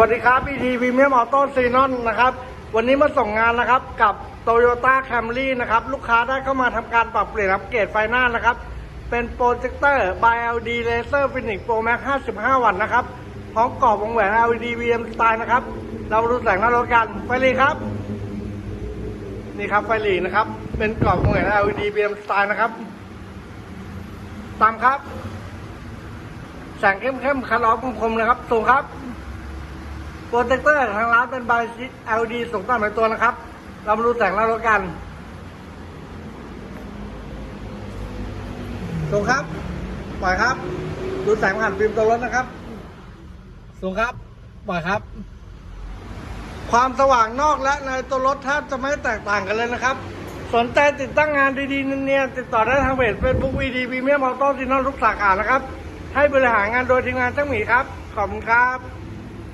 วัสดีครับ ET Premium Auto s e n o n นะครับ วันนี้มาส่งงานนะครับกับ Toyota Camry นะครับ ลูกค้าได้เข้ามาทำการปรับเปลี่ยนอัปเกรดไฟหน้านะครับ เป็นโปรเจคเตอร์ by LD Laser Phoenix Pro Max 55 วัตต์นะครับ พร้อมกรอบวงแหวน LED VM Style นะครับ เราดูแสงหน้ารถกัน ไฟหลีครับ นี่ครับไฟหลีนะครับ เป็นกรอบวงแหวน LED VM Style นะครับ ตามครับ แสงเข้มๆคันล้อคมๆนะครับ สูงครับ โปรเจคเตอร์ทางร้านเป็นบายชิ LED สูงต่ำในตัวนะครับ เรามาดูแสงหน้ารถกัน สูงครับ ปล่อยครับ ดูแสงผ่านฟิล์มตัวรถนะครับ สูงครับ ปล่อยครับ ความสว่างนอกและในตัวรถแทบจะไม่แตกต่างกันเลยนะครับ สนใจติดตั้งงานดีๆเนียนๆติดต่อได้ทางเพจเฟซบุ๊กวีดีพีเมียมออโต้ซีนอลทุกสาขานะครับ ให้บริหารงานโดยทีมงานช่างหมีครับ ขอบคุณครับ